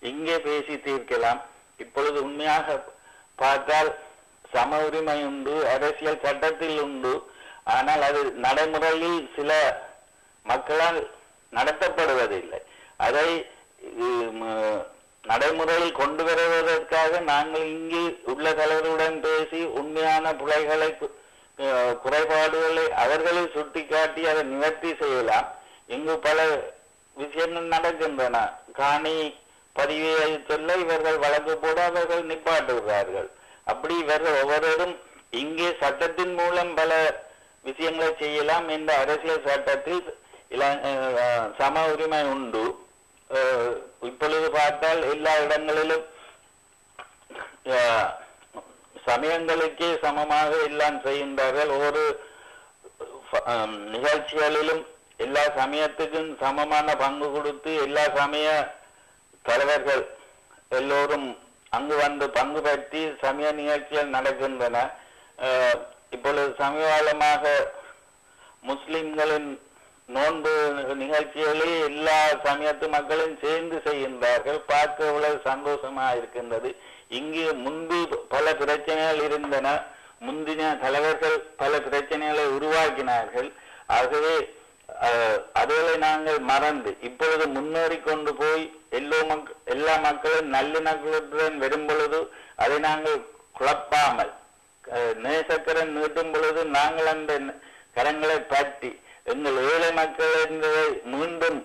இங்கே பேசி தீர்க்கலாம். இப்பொழுது உண்மையாக பார்த்தால் சம உரிமை உண்டு அரசியல் சட்டத்தில் உண்டு. ஆனால் அது நடைமுறையில் சில மக்களால் நடத்தப்படுவதில்லை. அதை நடைமுறையில் கொண்டு வருவதற்காக நாங்கள் இங்கு உள்ள தலைவருடன் பேசி உண்மையான பிழைகளை கு- அஹ், குறைபாடுகளை அவர்களை சுட்டிக்காட்டி அதை நிவர்த்தி செய்யலாம். இங்கு பல விஷயங்கள் நடக்கின்றன. காணி பதிவை சொல்ல இவர்கள் வழக்கு போட அவர்கள் நிப்பாட்டுகிறார்கள். அப்படி இவர்கள் ஒவ்வொருவரும் இங்கே சட்டத்தின் மூலம் பல விஷயங்களை செய்யலாம் இந்த அரசியல் சட்டத்தில் சம உரிமை உண்டு. இப்பொழுது பார்த்தால் எல்லா இடங்களிலும் அஹ், சமயங்களுக்கே சமமாக எல்லாம் செய்கின்றார்கள். ஒரு நிகழ்ச்சிகளிலும் எல்லா சமயத்துக்கும் சமமான பங்கு கொடுத்து எல்லா சமய தலைவர்கள் எல்லோரும் அங்கு வந்து பங்கு பற்றி சமய நிகழ்ச்சிகள் நடக்கின்றன. அஹ், இப்பொழுது சமீபகாலமாக முஸ்லிம்களின் நோன்பு நிகழ்ச்சிகளே எல்லா சமயத்து மக்களும் சேர்ந்து செய்கின்றார்கள். பார்க்க இவ்வளவு சந்தோஷமா இருக்கின்றது. இங்கு முன்பு பல பிரச்சனைகள் இருந்தன. முந்தின தலைவர்கள் பல பிரச்சனைகளை உருவாக்கினார்கள். ஆகவே அதுகளை நாங்கள் மறந்து இப்பொழுது முன்னேறி கொண்டு போய் எல்லோ மக் எல்லா மக்களும் நல்லிணக்கத்துடன் வரும் பொழுது அதை நாங்கள் குழப்பாமல் நேசக்கரன் நீட்டும் பொழுது நாங்கள் அந்த கரங்களை பற்றி எங்கள் ஏழை மக்கள் என்பதை மீண்டும்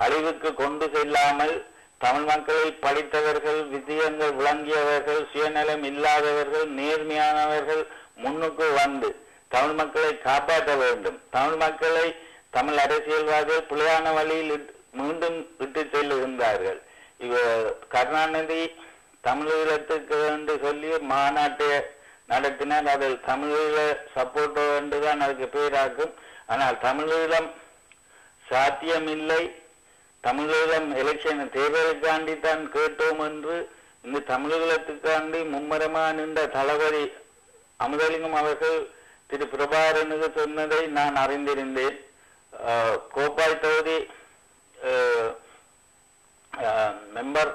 அழிவுக்கு கொண்டு செல்லாமல் தமிழ் மக்களில் படித்தவர்கள் விஜயங்கள் விளங்கியவர்கள் சுயநலம் இல்லாதவர்கள் நேர்மையானவர்கள் முன்னுக்கு வந்து தமிழ் மக்களை காப்பாற்ற வேண்டும். தமிழ் மக்களை தமிழ் அரசியல்வாதிகள் பிழையான வழியில் மீண்டும் விட்டு செல்லுகின்றார்கள் இவ கருணாநிதி தமிழீழத்துக்கு என்று சொல்லி மாநாட்டை நடத்தினால் அதில் தமிழீழ சப்போர்ட்டோ என்றுதான் அதுக்கு பேராக்கும் ஆனால் தமிழீழம் சாத்தியமில்லை. தமிழீழம் எலெக்ஷன் தேர்தலுக்காண்டி தான் கேட்டோம் என்று இந்த தமிழீழத்துக்காண்டி மும்மரமா நின்ற தளபதி அமுதலிங்கம் அவர்கள் திரு. பிரபாரனுக்கு சொன்னதை நான் அறிந்திருந்தேன். கோப்பாய் தொகுதி மெம்பர்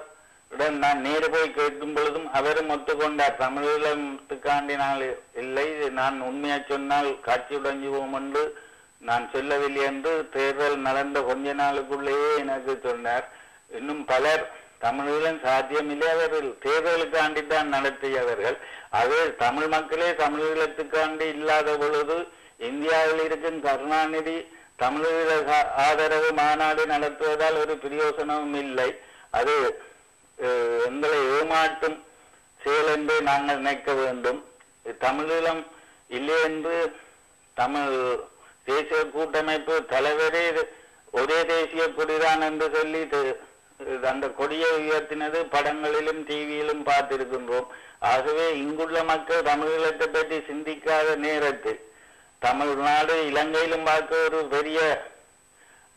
உடன் நான் நேரு போய் கேட்கும் பொழுதும் அவரும் ஒத்துக்கொண்டார். தமிழீழத்துக்காண்டி நான் இல்லை. நான் உண்மையா சொன்னால் காட்சி உடைஞ்சுவோம் என்று நான் சொல்லவில்லை என்று தேர்தல் நடந்த கொஞ்ச நாளுக்குள்ளேயே எனக்கு சொன்னார். இன்னும் பலர் தமிழீழம் சாத்தியமில்லை அவர்கள் தேர்தலுக்காண்டி தான் நடத்தியவர்கள். அது தமிழ் மக்களே தமிழீழத்துக்காண்டி இல்லாத பொழுது இந்தியாவில் இருக்கும் கருணாநிதி தமிழீழ ஆதரவு மாநாடு நடத்துவதால் ஒரு பிரயோசனமும் இல்லை. அது எங்களை ஏமாற்றும் செயல் என்று நாங்கள் நினைக்க வேண்டும். தமிழீழம் இல்லை என்று தமிழ் தேசிய கூட்டமைப்பு தலைவரே ஒரே தேசிய கொடிதான் என்று சொல்லி அந்த கொடியை உயர்த்தினது படங்களிலும் டிவியிலும் பார்த்திருக்கின்றோம். ஆகவே இங்குள்ள மக்கள் தமிழீழத்தை பற்றி சிந்திக்காத நேரத்தில் தமிழ்நாடு இலங்கையிலும் பார்க்க ஒரு பெரிய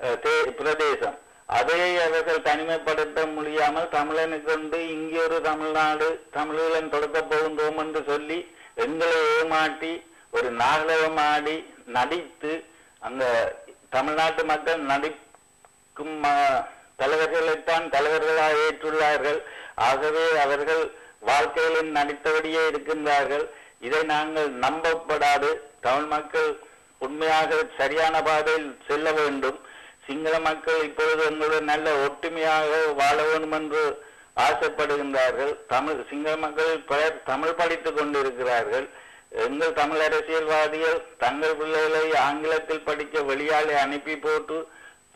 தே- பிரதேசம். அதை அவர்கள் தனிமைப்படுத்த முடியாமல் தமிழனுக்கு கொண்டு இங்கே ஒரு தமிழ்நாடு தமிழீழம் தொடக்கப் போகின்றோம் என்று சொல்லி எங்களை ஏமாட்டி ஒரு நாகலகம் ஆடி நடித்து அந்த தமிழ்நாட்டு மக்கள் நடிக்கும் தலைவர்களைத்தான் தலைவர்களாக ஏற்றுள்ளார்கள். ஆகவே அவர்கள் வாழ்க்கையிலும் நடித்தபடியே இருக்கின்றார்கள். இதை நாங்கள் நம்பப்படாது. தமிழ் மக்கள் உண்மையாக சரியான பாதையில் செல்ல வேண்டும். சிங்கள மக்கள் இப்பொழுது எங்களுடன் நல்ல ஒற்றுமையாக வாழ வேண்டும் என்று ஆசைப்படுகின்றார்கள். தமிழ் சிங்கள மக்கள் பலர் தமிழ் படித்துக் கொண்டிருக்கிறார்கள். எங்கள் தமிழ் அரசியல்வாதிகள் தங்கள் பிள்ளைகளை ஆங்கிலத்தில் படிக்க வெளியாலே அனுப்பி போட்டு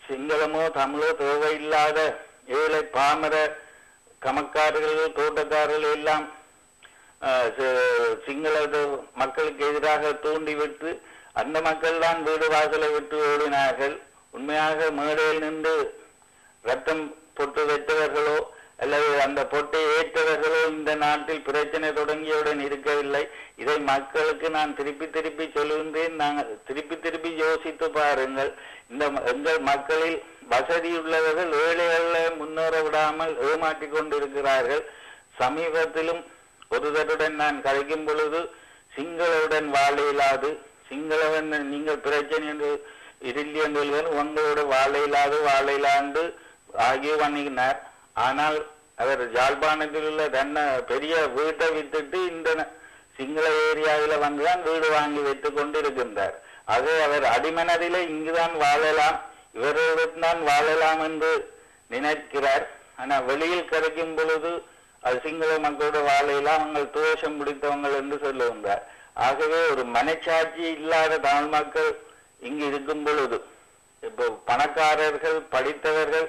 சிங்களமோ தமிழோ தேவையில்லாத ஏழை பாமர கமக்காரர்கள் தோட்டக்காரர்கள் எல்லாம் சிங்கள மக்களுக்கு எதிராக தூண்டிவிட்டு அந்த மக்கள் தான் வீடு வாசலை விட்டு ஓடினார்கள். உண்மையாக மேடையில் நின்று ரத்தம் பொட்டு வைத்தவர்களோ அல்லது அந்த பொட்டை ஏற்றவர்களோ இந்த நாட்டில் பிரச்சனை தொடங்கியவுடன் இருக்கவில்லை. இதை மக்களுக்கு நான் திருப்பி திருப்பி சொல்லுகின்றேன். நாங்கள் திருப்பி திருப்பி யோசித்து பாருங்கள். இந்த எங்கள் மக்களில் வசதி உள்ளவர்கள் ஏழைகளை முன்னேற விடாமல் ஏமாற்றி கொண்டிருக்கிறார்கள். சமீபத்திலும் ஒருவருடன் நான் கழிக்கும் பொழுது சிங்களவுடன் வாழ இயலாது சிங்களவன் நீங்கள் பிரச்சனை என்று இதில் என்று உங்களோட வாழ இல்லாது வாழ இல்லாண்டு ஆகிய பண்ணினார் ஆனால் அவர் யாழ்ப்பாணத்தில் உள்ள தன்னை பெரிய வீட்டை வித்துட்டு இந்த ந- சிங்கள ஏரியாவில் வந்துதான் வீடு வாங்கி வைத்துக் கொண்டு இருக்கின்றார் அது அவர் அடிமனதிலே இங்குதான் வாழலாம் இவர்களுடன் தான் வாழலாம் என்று நினைக்கிறார். ஆனால் வெளியில் கிடைக்கும் பொழுது அது சிங்கள மக்களோட வாழையெல்லாம் அவங்க துவேஷம் பிடித்தவங்க என்று சொல்லுவாங்க. ஆகவே ஒரு மனச்சாட்சி இல்லாத தமிழ் மக்கள் இங்கு இருக்கும் பொழுது இப்போ பணக்காரர்கள் படித்தவர்கள்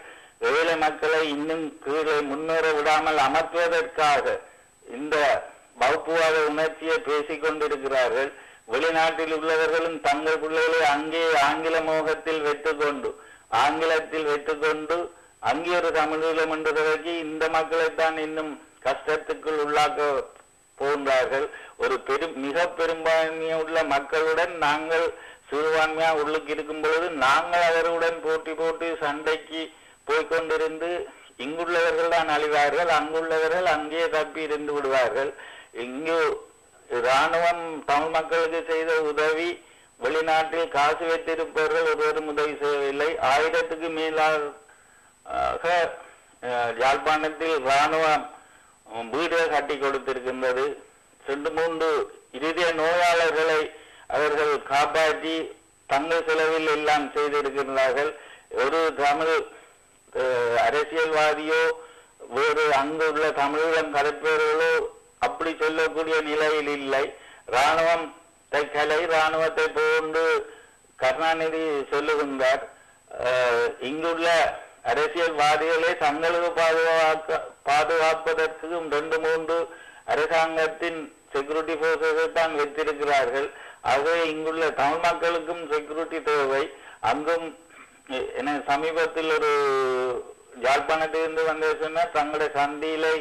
ஏழை மக்களை இன்னும் கீழே முன்னேற விடாமல் அமர்த்துவதற்காக இந்த வகுப்புவாத உணர்ச்சியை பேசிக் கொண்டிருக்கிறார்கள். வெளிநாட்டில் உள்ளவர்களும் தங்கள் பிள்ளைகளை அங்கே ஆங்கில மோகத்தில் வெற்றுக்கொண்டு ஆங்கிலத்தில் வைத்துக்கொண்டு அங்கே ஒரு தமிழீழம் என்று தொடங்கி இந்த மக்களைத்தான் இன்னும் கஷ்டத்துக்குள் உள்ளாக்க போன்றார்கள் ஒரு பெரும் மிக பெரும்பான்மையுள்ள மக்களுடன் நாங்கள் சிறுபான்மையா உள்ளுக்கு இருக்கும் பொழுது நாங்கள் அவர்களுடன் போட்டி போட்டு சண்டைக்கு போய்க்கொண்டிருந்து இங்குள்ளவர்கள் தான் அழிவார்கள் அங்குள்ளவர்கள் அங்கேயே தப்பி இருந்து விடுவார்கள். இங்கு இராணுவம் தமிழ் மக்களுக்கு செய்த உதவி வெளிநாட்டில் காசு வைத்திருப்பவர்கள் ஒருவரும் உதவி செய்யவில்லை. ஆயிரத்துக்கு மேலாக யாழ்ப்பாணத்தில் இராணுவம் வீடு கட்டி கொடுத்திருக்கின்றது. ரெண்டு மூன்று இருதய நோயாளர்களை அவர்கள் காப்பாற்றி தங்கள் செலவில் எல்லாம் செய்திருக்கின்றார்கள். ஒரு தமிழ் அரசியல்வாதியோ வேறு அங்கு உள்ள தமிழீழம் கலைப்பவர்களோ அப்படி சொல்லக்கூடிய நிலையில் இல்லை. ராணுவம் கலை ராணுவத்தை போன்று கருணாநிதி சொல்லுகின்றார். இங்குள்ள அரசியல்வாதிகளை தங்களுக்கு பாதுகாக்க பாதுகாப்பதற்கும் ரெண்டு மூன்று அரசாங்கத்தின் செக்யூரிட்டி போர்ஸஸை தான் வைத்திருக்கிறார்கள். ஆகவே இங்குள்ள தமிழ் மக்களுக்கும் செக்யூரிட்டி தேவை. அங்கும் என சமீபத்தில் ஒரு யாழ்ப்பாணத்திலிருந்து வந்து சொன்னால் தங்களுடைய சந்தியிலே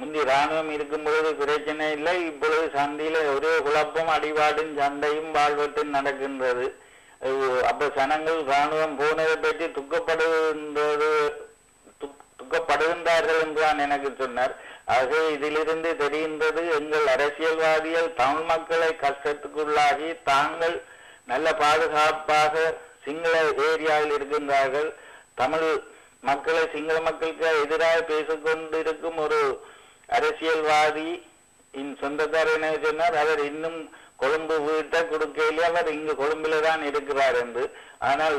முந்தி ராணுவம் இருக்கும்பொழுது பிரச்சனை இல்லை இப்பொழுது சந்தியில ஒரே குழப்பம் அடிபாடும் சண்டையும் வாழ்வெட்டும் நடக்கின்றது. அப்ப சனங்கள் ராணுவம் போனதை பற்றி துக்கப்படுகின்றது துக்கப்படுகின்றார்கள் என்றுதான் எனக்கு சொன்னார். ஆகவே இதிலிருந்து தெரிகின்றது எங்கள் அரசியல்வாதிகள் தமிழ் மக்களை கஷ்டத்துக்குள்ளாகி தாங்கள் நல்ல பாதுகாப்பாக சிங்கள ஏரியாவில் இருக்கின்றார்கள். தமிழ் மக்களை சிங்கள மக்களுக்கு எதிராக பேசிக்கொண்டிருக்கும் ஒரு அரசியல்வாதி இன் சொந்தக்காரர் சொன்னார்? அவர் இன்னும் கொழும்பு வீட்டை கொடுக்கையிலே அவர் இங்கு கொழும்புல தான் இருக்கிறார் என்று. ஆனால்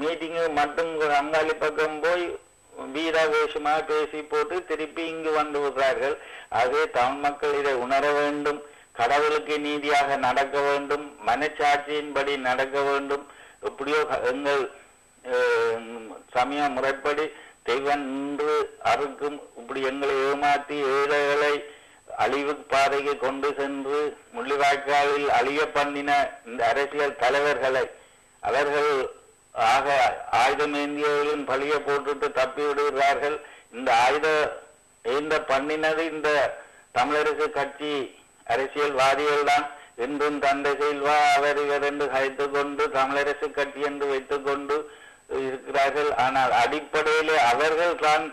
மீட்டிங்கு மட்டும் அங்காளி பக்கம் போய் வீராவேஷமாக பேசி போட்டு திருப்பி இங்கு வந்து விடுறார்கள். ஆகவே தமிழ் மக்கள் இதை உணர வேண்டும். கடவுளுக்கு நீதியாக நடக்க வேண்டும். மனச்சாட்சியின்படி நடக்க வேண்டும். எப்படியோ எங்கள் அஹ், சமய முறைப்படி தெய்வன் நின்று அறுக்கும். இப்படி எங்களை ஏமாற்றி ஏழைகளை அழிவு பாதைக்கு கொண்டு சென்று முள்ளிவாய்க்காலில் அழிய பண்ணின இந்த அரசியல் தலைவர்களை அவர்கள் ஆக ஆயுதம் ஏந்தியவர்களின் பழிய போட்டுட்டு தப்பி விடுகிறார்கள். இந்த ஆயுத ஏந்த பண்ணினது இந்த தமிழரசு கட்சி அரசியல்வாதிகள் தான் என்றும் தந்தை செல்வா அவர் இவர் என்று கைத்து கொண்டு தமிழரசு கட்சி என்று வைத்துக் கொண்டு இருக்கிறார்கள். ஆனால் அடிப்படையிலே அவர்கள் தான்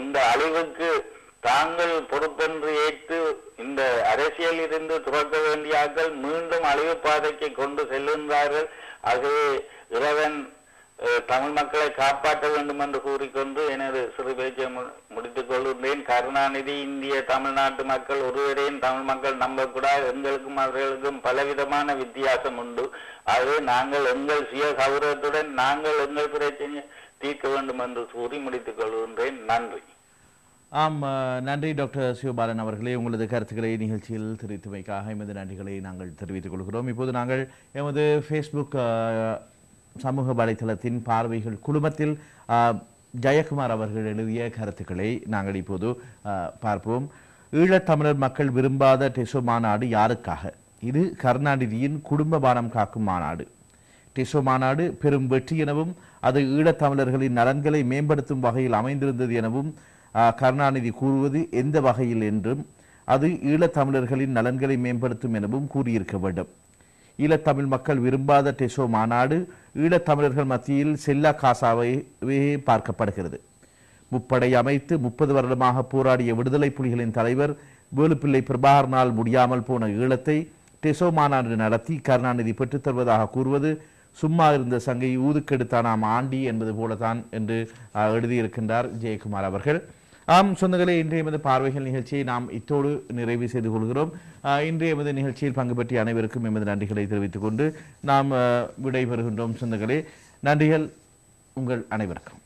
இந்த அழிவுக்கு தாங்கள் பொறுப்பென்று ஏற்று இந்த அரசியலில் இருந்து துறக்க வேண்டிய ஆக்கள் மீண்டும் அழிவு பாதைக்கு கொண்டு செல்கின்றார்கள். ஆகவே இறைவன் தமிழ் மக்களை காப்பாற்ற வேண்டும் என்று கூறிக்கொண்டு எனது சிறு பேச்சை மு- முடித்துக் கொள்கின்றேன். கருணாநிதி இந்திய தமிழ்நாட்டு மக்கள் ஒருவரையும் தமிழ் மக்கள் நம்பக்கூடாது. எங்களுக்கும் அவர்களுக்கும் பலவிதமான வித்தியாசம் உண்டு. ஆகவே நாங்கள் எங்கள் சுய கௌரவத்துடன் நாங்கள் எங்கள் பிரச்சனையை தீர்க்க வேண்டும் என்று கூறி முடித்துக் கொள்கின்றேன். நன்றி. ஆம் நன்றி டாக்டர் சிவபாலன் அவர்களே. உங்களது கருத்துக்களை நிகழ்ச்சியில் தெரிவித்தமைக்காக எமது நன்றிகளை நாங்கள் தெரிவித்துக் கொள்கிறோம். இப்போது நாங்கள் எமது ஃபேஸ்புக் சமூக வலைத்தளத்தின் பார்வைகள் குழுமத்தில் ஜெயக்குமார் அவர்கள் எழுதிய கருத்துக்களை நாங்கள் இப்போது பார்ப்போம். ஈழத்தமிழர் மக்கள் விரும்பாத டெசோ மாநாடு யாருக்காக? இது கருணாநிதியின் குடும்ப பானம் காக்கும் மாநாடு. டெசோ மாநாடு பெரும் வெற்றி எனவும் அது ஈழத்தமிழர்களின் நலன்களை மேம்படுத்தும் வகையில் அமைந்திருந்தது எனவும் கருணாநிதி கூறுவது எந்த வகையில் என்றும் அது ஈழத்தமிழர்களின் நலன்களை மேம்படுத்தும் எனவும் கூறியிருக்க வேண்டும். ஈழத்தமிழ் மக்கள் விரும்பாத டெசோ மாநாடு ஈழத்தமிழர்கள் மத்தியில் செல்லா காசாகவே பார்க்கப்படுகிறது. முப்படை அமைத்து முப்பது வருடமாக போராடிய விடுதலை புலிகளின் தலைவர் வேலுப்பிள்ளை பிரபாகரனால் முடியாமல் போன ஈழத்தை டெசோ மாநாடு நடத்தி கருணாநிதி பெற்றுத் தருவதாக கூறுவது சும்மா இருந்த சங்கை ஊதுக்கெடுத்தானாம் ஆண்டி என்பது போலதான் என்று எழுதியிருக்கின்றார் ஜெயக்குமார் அவர்கள். ஆம் சொந்தங்களே இன்றைய எமது பார்வைகள் நிகழ்ச்சியை நாம் இத்தோடு நிறைவு செய்து கொள்கிறோம். இன்றைய எமது நிகழ்ச்சியில் பங்கு பற்றிய அனைவருக்கும் எமது நன்றிகளை தெரிவித்துக் கொண்டு நாம் விடைபெறுகின்றோம் சொந்தங்களே. நன்றிகள் உங்கள் அனைவருக்கும்.